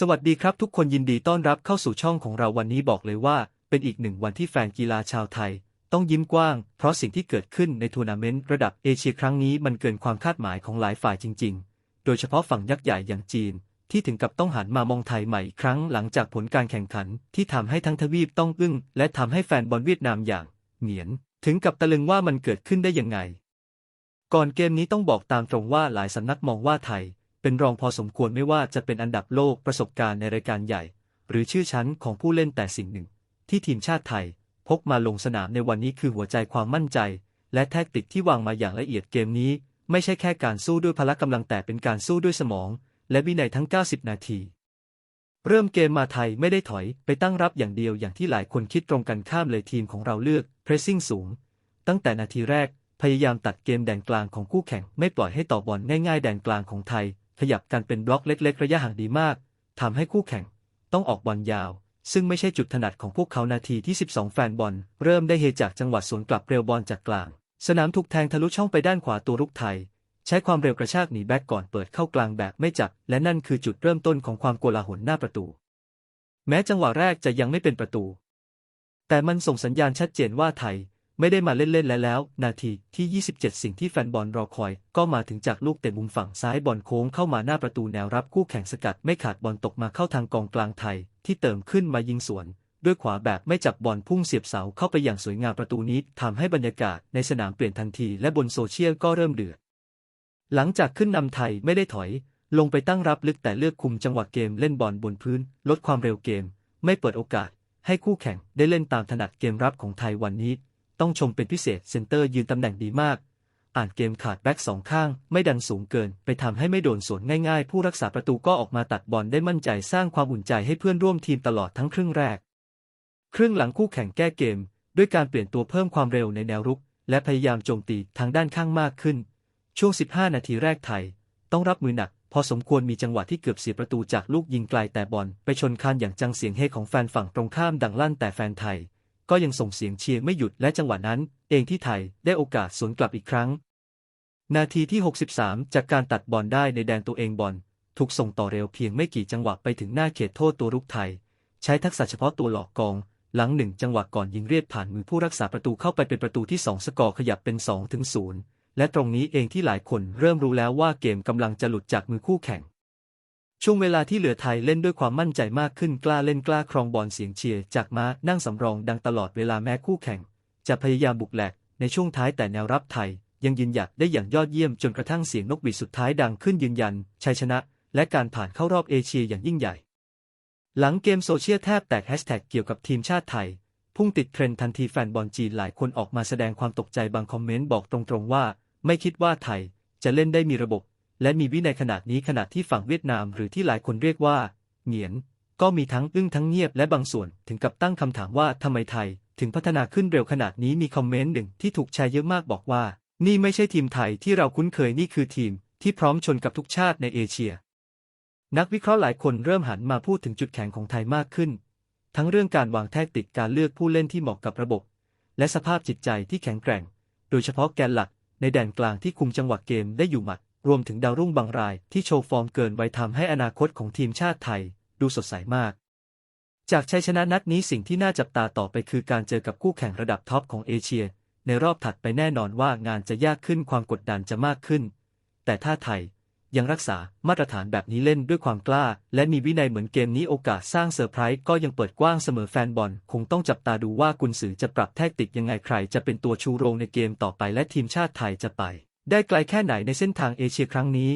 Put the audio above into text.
สวัสดีครับทุกคนยินดีต้อนรับเข้าสู่ช่องของเราวันนี้บอกเลยว่า เป็นอีกหนึ่งวันที่แฟนกีฬาชาวไทย ต้องยิ้มกว้าง เพราะสิ่งที่เกิดขึ้นในทัวร์นาเมนต์ระดับเอเชียครั้งนี้มันเกินความคาดหมายของหลายฝ่ายจริง ๆ โดยเฉพาะฝั่งยักษ์ใหญ่อย่างจีน ที่ถึงกับต้องหันมามองไทยใหม่อีกครั้งหลังจากผลการแข่งขันที่ทำให้ทั้งทวีปต้องอึ้งและทำให้แฟนบอลเวียดนามอย่าง เหงียน ถึงกับตะลึงว่ามันเกิดขึ้นได้ยังไง ก่อนเกมนี้ต้องบอกตามตรงว่าหลายสำนักมองว่าไทย เป็นรองพอสมควรไม่ว่าจะเป็นอันดับโลกประสบการณ์ในรายการใหญ่ หรือชื่อชั้นของผู้เล่นแต่สิ่งหนึ่ง ที่ทีมชาติไทย พกมาลงสนามในวันนี้คือหัวใจความมั่นใจ และแทคติกที่วางมาอย่างละเอียดเกมนี้ ไม่ใช่แค่การสู้ด้วยพละกำลังแต่เป็นการสู้ด้วยสมอง และวินัยทั้ง 90 นาที เริ่มเกมมาไทยไม่ได้ถอยไปตั้งรับอย่างเดียวอย่างที่หลายคนคิดตรงกันข้ามเลยทีมของเราเลือก pressing สูง ตั้งแต่นาทีแรกพยายามตัดเกมแดนกลางของคู่แข่งไม่ปล่อยให้ต่อบอลง่ายๆแดนกลางของไทย ขยับกันเป็นบล็อกเล็ก ๆ ระยะห่างดีมากทำให้คู่แข่ง ต้องออกบอลยาว ซึ่งไม่ใช่จุดถนัดของพวกเขานาทีที่ 12 แฟนบอล เริ่มได้เฮจากจังหวัดสวนกลับเร็วบอลจากกลาง สนามถูกแทงทะลุช่องไปด้านขวาตัวรุกไทย ใช้ความเร็วกระชากหนีแบ็กก่อนเปิดเข้ากลางแบบไม่จับ และนั่นคือจุดเริ่มต้นของความโกลาหลหน้าประตู แม้จังหวะแรกจะยังไม่เป็นประตู แต่มันส่งสัญญาณชัดเจนว่าไทย ไม่ได้มาเล่นๆและแล้ว นาทีที่ 27 สิ่งที่แฟนบอลรอคอย ก็มาถึงจากลูกเตะมุมฝั่งซ้ายบอลโค้งเข้ามาหน้าประตูแนวรับคู่แข่งสกัดไม่ขาดบอลตกมาเข้าทางกองกลางไทย ที่เติมขึ้นมายิงสวน ด้วยขวาแบบไม่จับบอลพุ่งเสียบเสาเข้าไปอย่างสวยงามประตูนี้ทำให้บรรยากาศในสนามเปลี่ยนทันทีและบนโซเชียลก็เริ่มเดือด หลังจากขึ้นนำไทยไม่ได้ถอย ลงไปตั้งรับลึกแต่เลือกคุมจังหวะเกมเล่นบอลบนพื้น ลดความเร็วเกม ไม่เปิดโอกาส ให้คู่แข่งได้เล่นตามถนัดเกมรับของไทยวันนี้ ต้องชมเป็นพิเศษเซนเตอร์ยืนตำแหน่งดีมาก อ่านเกมขาดแบ็กสองข้าง ไม่ดันสูงเกิน ไปทำให้ไม่โดนสวนง่ายๆ ผู้รักษาประตูก็ออกมาตัดบอลได้มั่นใจสร้างความอุ่นใจให้เพื่อนร่วมทีมตลอดทั้งครึ่งแรก ครึ่งหลังคู่แข่งแก้เกม ด้วยการเปลี่ยนตัวเพิ่มความเร็วในแนวรุก และพยายามโจมตีทางด้านข้างมากขึ้น ช่วง 15 นาทีแรกไทย ต้องรับมือหนักพอสมควรมีจังหวะที่เกือบเสียประตูจากลูกยิงไกลแต่บอลไปชนคานอย่างจังเสียงเฮของแฟนฝั่งตรงข้ามดังลั่นแต่แฟนไทย ก็ยังส่งเสียงเชียร์ไม่หยุดและจังหวะนั้นเองที่ไทยได้โอกาสสวนกลับอีกครั้ง นาทีที่ 63 จากการตัดบอลได้ในแดนตัวเองบอลถูกส่งต่อเร็วเพียงไม่กี่จังหวะไปถึงหน้าเขตโทษตัวรุกไทย ใช้ทักษะเฉพาะตัวหลอกกอง หลังหนึ่งจังหวะก่อนยิงเรียดผ่านมือผู้รักษาประตูเข้าไปเป็นประตูที่ 2 สกอร์ขยับเป็น2ถึง0และตรงนี้เองที่หลายคนเริ่มรู้แล้วว่าเกมกำลังจะหลุดจากมือคู่แข่ง ช่วงเวลาที่เหลือไทยเล่นด้วยความมั่นใจมากขึ้นกล้าเล่นกล้าครองบอลเสียงเชียร์จากม้านั่งสำรองดังตลอดเวลาแม้คู่แข่ง จะพยายามบุกแหลกในช่วงท้ายแต่แนวรับไทย ยังยืนหยัดได้อย่างยอดเยี่ยมจนกระทั่งเสียงนกหวีดสุดท้ายดังขึ้นยืนยันชัยชนะ และการผ่านเข้ารอบเอเชียอย่างยิ่งใหญ่ หลังเกมโซเชียลแทบแตกแฮชแท็กเกี่ยวกับทีมชาติไทย พุ่งติดเทรนด์ทันทีแฟนบอลจีนหลายคนออกมาแสดงความตกใจบางคอมเมนต์บอกตรงๆว่า ไม่คิดว่าไทยจะเล่นได้มีระบบ และมีวินัยขนาดนี้ขณะที่ฝั่งเวียดนามหรือที่หลายคนเรียกว่าเหงียน ก็มีทั้งอึ้งทั้งเงียบและบางส่วนถึงกับตั้งคำถามว่าทำไมไทย ถึงพัฒนาขึ้นเร็วขนาดนี้มีคอมเมนต์หนึ่งที่ถูกแชร์เยอะมากบอกว่า นี่ไม่ใช่ทีมไทยที่เราคุ้นเคยนี่คือทีม ที่พร้อมชนกับทุกชาติในเอเชีย นักวิเคราะห์หลายคนเริ่มหันมาพูดถึงจุดแข็งของไทยมากขึ้น ทั้งเรื่องการวางแทคติกการเลือกผู้เล่นที่เหมาะกับระบบ และสภาพจิตใจที่แข็งแกร่ง โดยเฉพาะแกนหลักในแดนกลางที่คุมจังหวะเกมได้อยู่หมัด รวมถึงดาวรุ่งบางรายที่โชว์ฟอร์มเกินไว้ทำให้อนาคตของทีมชาติไทย ดูสดใสมาก จากชัยชนะนัดนี้สิ่งที่น่าจับตาต่อไปคือการเจอกับคู่แข่งระดับท็อปของเอเชีย ในรอบถัดไปแน่นอนว่างานจะยากขึ้นความกดดันจะมากขึ้น แต่ถ้าไทยยังรักษามาตรฐานแบบนี้เล่นด้วยความกล้า และมีวินัยเหมือนเกมนี้โอกาสสร้างเซอร์ไพรส์ก็ยังเปิดกว้างเสมอแฟนบอล คงต้องจับตาดูว่ากุนซือจะปรับแทคติกยังไงใคร จะเป็นตัวชูโรงในเกมต่อไปและทีมชาติไทยจะไป ได้ไกลแค่ไหนในเส้นทางเอเชียครั้งนี้